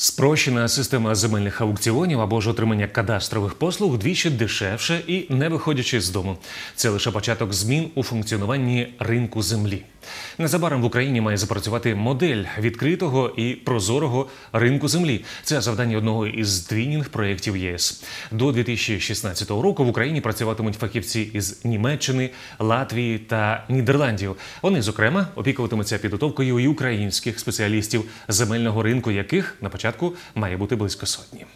Спрощена система земельних аукціонів або ж отримання кадастрових послуг вдвічі дешевше і не виходячи з дому. Це лише початок змін у функціонуванні ринку землі. Незабаром в Україні має запрацювати модель відкритого і прозорого ринку землі. Це завдання одного із твінінг проєктів ЄС. До 2016 року в Україні працюватимуть фахівці із Німеччини, Латвії та Нідерландів. Вони, зокрема, опікуватимуться підготовкою і українських спеціалістів земельного ринку, яких на початку має бути близько сотні.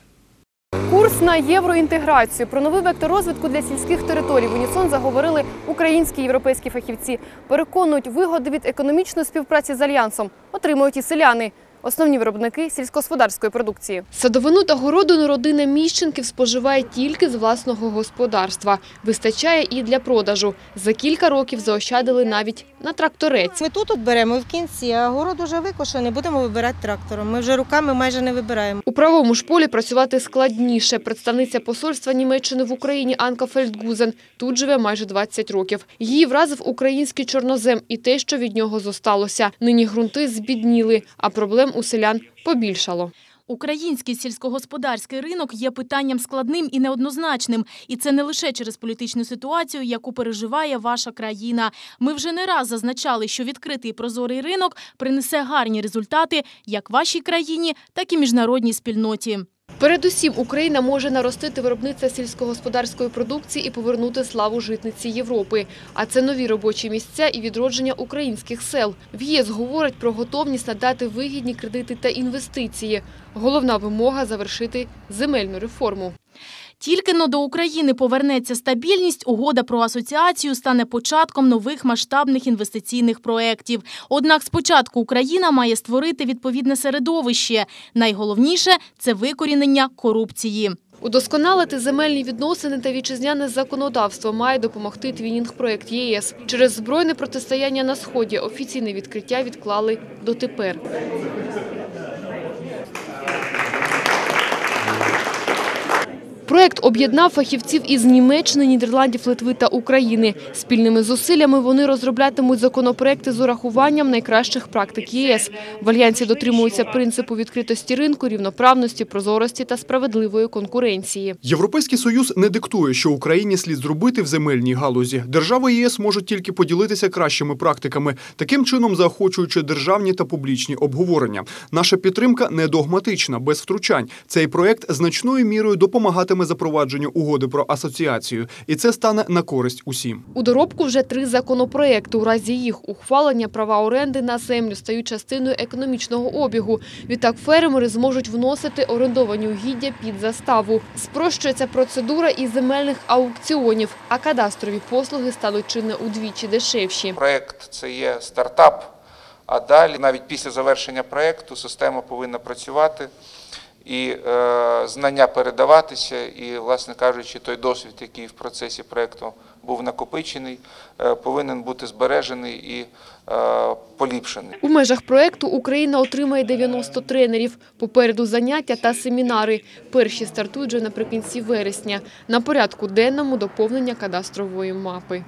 Курс на євроінтеграцію про новий вектор розвитку для сільських територій в унісон заговорили українські і європейські фахівці. Переконують, вигоди від економічної співпраці з альянсом отримують і селяни. Основні виробники сільськогосподарської продукції. Садовину та городину родина Міщенків споживає тільки з власного господарства. Вистачає і для продажу. За кілька років заощадили навіть на тракторець. Ми тут от беремо в кінці, а город уже викошений, будемо вибирати трактором. Ми вже руками майже не вибираємо. У правому ж полі працювати складніше. Представниця посольства Німеччини в Україні Анка Фельдгузен тут живе майже 20 років. Її вразив український чорнозем і те, що від нього зосталося. Нині ґрунти збідніли, а проблем у селян побільшало. Український сільськогосподарський ринок є питанням складним і неоднозначним. І це не лише через політичну ситуацію, яку переживає ваша країна. Ми вже не раз зазначали, що відкритий прозорий ринок принесе гарні результати як вашій країні, так і міжнародній спільноті. Передусім, Україна може наростити виробництво сільськогосподарської продукції і повернути славу житниці Європи. А це нові робочі місця і відродження українських сел. В ЄС говорять про готовність надати вигідні кредити та інвестиції. Головна вимога – завершити земельну реформу. Тільки но до України повернеться стабільність, угода про асоціацію стане початком нових масштабних інвестиційних проєктів. Однак спочатку Україна має створити відповідне середовище. Найголовніше – це викорінення корупції. Удосконалити земельні відносини та вітчизняне законодавство має допомогти твінінг-проект ЄС. Через збройне протистояння на Сході офіційне відкриття відклали дотепер. Проект об'єднав фахівців із Німеччини, Нідерландів, Литви та України. Спільними зусиллями вони розроблятимуть законопроекти з урахуванням найкращих практик ЄС. В альянсі дотримуються принципу відкритості ринку, рівноправності, прозорості та справедливої конкуренції. Європейський союз не диктує, що Україні слід зробити в земельній галузі. Держави ЄС можуть тільки поділитися кращими практиками, таким чином заохочуючи державні та публічні обговорення. Наша підтримка не догматична, без втручань. Цей проект значною мірою допомагатиме запровадженню угоди про асоціацію, і це стане на користь усім. У доробку вже три законопроекти. У разі їх ухвалення права оренди на землю стають частиною економічного обігу. Відтак фермери зможуть вносити орендовані угіддя під заставу. Спрощується процедура і земельних аукціонів, а кадастрові послуги стануть чи не удвічі дешевші. Проект це є стартап, а далі, навіть після завершення проекту, система повинна працювати і е, знання передаватися. І, власне кажучи, той досвід, який в процесі проекту був накопичений, е, повинен бути збережений і е, поліпшений. У межах проекту Україна отримає 90 тренерів. Попереду заняття та семінари. Перші стартують вже наприкінці вересня. На порядку денному доповнення кадастрової мапи.